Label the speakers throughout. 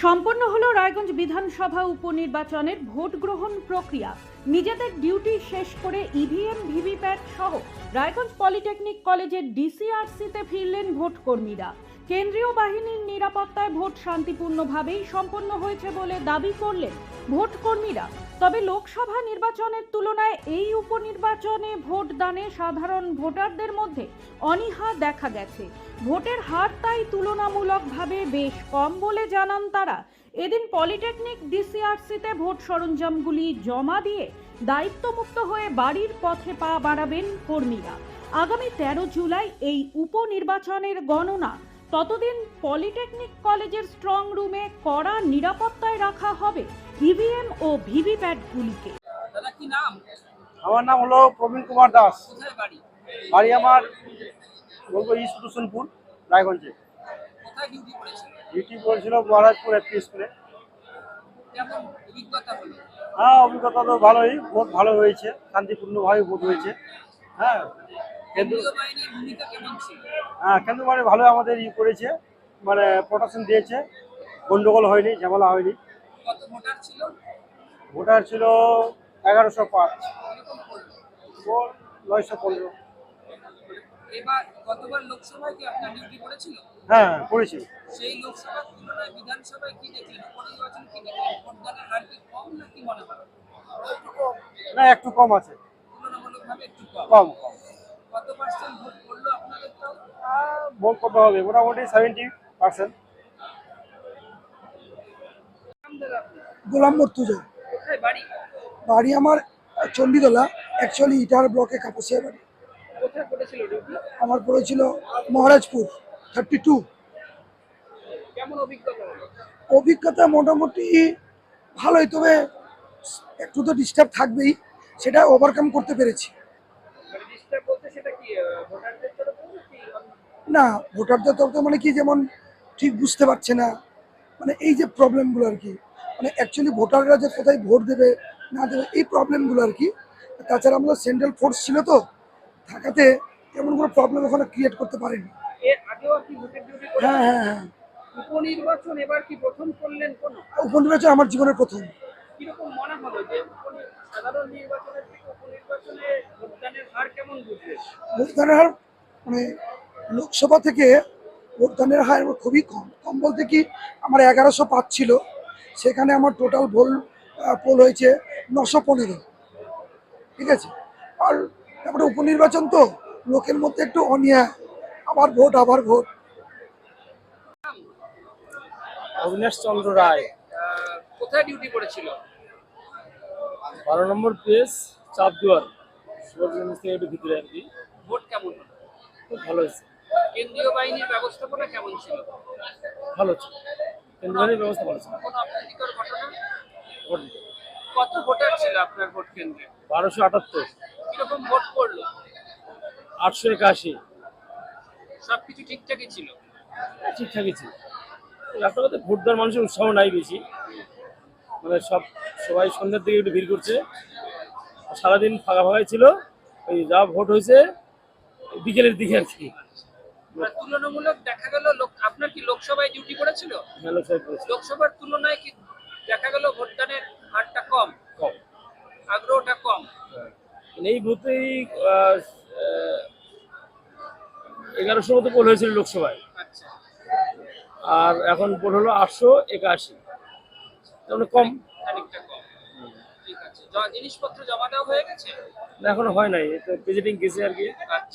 Speaker 1: সম্পন্ন হলো রায়গঞ্জ বিধানসভা উপনির্বাচনের ভোট গ্রহণ প্রক্রিয়া। নিজেদের ডিউটি শেষ করে ইভিএম ভিভিপ্যাট সহ রায়গঞ্জ পলিটেকনিক কলেজের ডিসিআরসিতে ফিরলেন ভোট কর্মীরা কেন্দ্রীয় বাহিনীর নিরাপত্তায় ভোট শান্তিপূর্ণভাবেই সম্পন্ন হয়েছে বলে দাবি করলেন ভোট কর্মীরা তবে লোকসভা নির্বাচনের তুলনায় এই উপনির্বাচনে ভোটদানে সাধারণ ভোটারদের মধ্যে অনীহা দেখা গেছে। ভোটের হার তাই তুলনামূলকভাবে বেশ কম বলে জানান তারা। এদিন পলিটেকনিক ডিসিআরসিতে ভোট সরঞ্জামগুলি জমা দিয়ে দায়িত্বমুক্ত হয়ে বাড়ির পথে পা বাড়াবেন কর্মীরা। আগামী তেরো জুলাই এই উপনির্বাচনের গণনা। ততদিন পলিটেকনিক কলেজের স্ট্রং রুমে কড়া নিরাপত্তায় রাখা হবে। ইভিএম ও ভিভিপ্যাটগুলিকে।
Speaker 2: দাদা কি নাম?
Speaker 3: আমার নাম হলো প্রবীণ কুমার দাস।
Speaker 2: বাড়ি?
Speaker 3: বাড়ি আমার বলব ইস্ট রুসুনপুর রায়গঞ্জে।
Speaker 2: ডিউটি করেছিল?
Speaker 3: মহারাজপুর এফপি স্কুলে
Speaker 2: কেমন অভিজ্ঞতা হলো?
Speaker 3: হ্যাঁ অভিজ্ঞতা তো ভালোই ভোট ভালো হয়েছে শান্তিপূর্ণভাবে ভোট হয়েছে। হ্যাঁ কিন্তু
Speaker 2: কেন্দ্রীয় বাহিনীর ভূমিকা কেমন ছিল?
Speaker 3: হ্যাঁ কিন্তু মানে ভালো আমাদের ই করেছে মানে প্রোটেকশন দিয়েছে। গন্ডগোল হয়নি ঝামেলা হয়নি।
Speaker 2: কত ভোটার ছিল?
Speaker 3: ভোটার ছিল এগারোশো পাঁচ। নয়শো পনেরো।
Speaker 2: এবার গতবার লোকসভায় কি আপনার ডিউটি করেছিল?
Speaker 3: হ্যাঁ করেছি।
Speaker 2: সেই লোকসভার তুলনায় বিধানসভায় কি দেখলেন? উপনির্বাচন কি দেখলেন? ভোটদানের হার কি কম নাকি মনে হয়?
Speaker 3: না একটু কম আছে।
Speaker 2: তুলনামূলকভাবে একটু কম।
Speaker 3: কম। কম
Speaker 2: কত পার্সেন্ট ভোট আপনাদের?
Speaker 3: ভোট কত হবে? মোটামুটি সেভেন্টি পার্সেন্ট
Speaker 4: গোলাম মর্তুজা।
Speaker 2: বাড়ি?
Speaker 4: আমার চণ্ডীতলা অ্যাকচুয়ালি ইটার ব্লকে কাপাসিয়া বাড়ি। আমার পড়েছিল মহারাজপুর থার্টি টু
Speaker 2: অভিজ্ঞতা
Speaker 4: মোটামুটি ভালোই তবে একটু তো ডিস্টার্ব থাকবেই সেটা ওভারকাম করতে পেরেছি।
Speaker 2: মানে
Speaker 4: না ভোটারদের তরফ মানে কি যেমন ঠিক বুঝতে পারছে না মানে এই যে প্রবলেমগুলো আর কি। মানে অ্যাকচুয়ালি ভোটাররা যে কোথায় ভোট দেবে না দেবে এই প্রবলেমগুলো আর কি। তাছাড়া আমাদের সেন্ট্রাল ফোর্স ছিল তো থাকাতে তেমন কোনো প্রবলেম ওখানে ক্রিয়েট করতে পারেনি। হ্যাঁ হ্যাঁ হ্যাঁ।
Speaker 2: উপনির্বাচন এবার কি প্রথম করলেন কোন?
Speaker 4: উপনির্বাচন আমার জীবনের প্রথম।
Speaker 2: কীরকম মনে হলো যে সাধারণ নির্বাচনের থেকে উপনির্বাচনে ভোটদানের হার কেমন বুঝলেন?
Speaker 4: ভোটদানের হার মানে লোকসভা থেকে ভোটদানের হার খুবই কম। কম বলতে কি আমার এগারোশো পাঁচ ছিল। সেখানে আমার টোটাল ভোল পোল হয়েছে নশো পনেরো। ঠিক আছে? আর তারপরে উপনির্বাচন তো লোকের মধ্যে একটু অনিয়া আবার ভোট আবার ভোট
Speaker 5: অবিনাশ চন্দ্র রায়।
Speaker 2: কোথায় ডিউটি করেছিল?
Speaker 5: বারো নম্বর পেজ চাপদুয়ার একটু ভিতরে আর কি।
Speaker 2: ভোট কেমন
Speaker 5: খুব ভালো হয়েছে।
Speaker 2: কেন্দ্রীয় বাহিনীর ব্যবস্থাপনা কেমন ছিল?
Speaker 5: ভালো ছিল। কেন্দ্রের ব্যবস্থা ভালো ছিল
Speaker 2: কোনো অপ্রীতিকর ঘটনা?
Speaker 5: ভোট
Speaker 2: কত ভোটার ছিল আপনার ভোট কেন্দ্রে?
Speaker 5: বারোশো আটাত্তর।
Speaker 2: কীরকম ভোট পড়ল?
Speaker 5: আটশো একাশি।
Speaker 2: সবকিছু ঠিকঠাকই ছিল?
Speaker 5: ঠিকঠাকই ছিল। কথা ভোট দেওয়ার মানুষের উৎসাহ নাই বেশি। মানে সব সবাই সন্ধ্যার দিকে একটু ভিড় করছে। সারাদিন ফাঁকা ফাঁকাই ছিল। ওই যা ভোট হয়েছে বিকেলের দিকে আর কি।
Speaker 2: তুলনামূলক দেখা গেল লোক আপনার কি লোকসভায় ডিউটি করেছিল?
Speaker 5: মেলো সাহেব করেছে।
Speaker 2: লোকসভার তুলনায় কি দেখা গেল ভোটদানের হারটা কম?
Speaker 5: কম।
Speaker 2: আগ্রহটা কম?
Speaker 5: মানে এই বুথেই এগারোশো মতো পোল হয়েছিল লোকসভায়।
Speaker 2: আচ্ছা।
Speaker 5: আর এখন পোল হলো আটশো একাশি। তার মানে কম।
Speaker 2: খানিকটা কম। ঠিক আছে। জিনিসপত্র জমা দেওয়া হয়ে গেছে?
Speaker 5: না, এখনও হয় নাই। তো প্রেজিডিং গেছে আর কি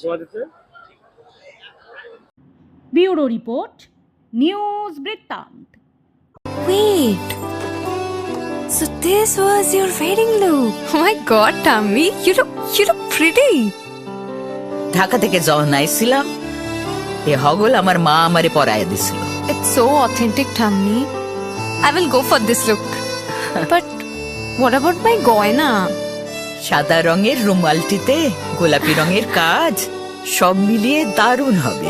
Speaker 5: জমা দিতে।
Speaker 1: ব্যুরো রিপোর্ট নিউজ বৃত্তান্ত
Speaker 6: Wait. So this was your wedding look. Oh my god, Tammy, you look you look pretty.
Speaker 7: Dhaka থেকে যখন আইছিলাম এ হগল আমার মা আমারে পরায় দিছিল
Speaker 6: It's so authentic, Tammy. I will go for this look. but what about my goina?
Speaker 7: সাদা রঙের রুমালটিতে গোলাপি রঙের কাজ সব মিলিয়ে দারুণ হবে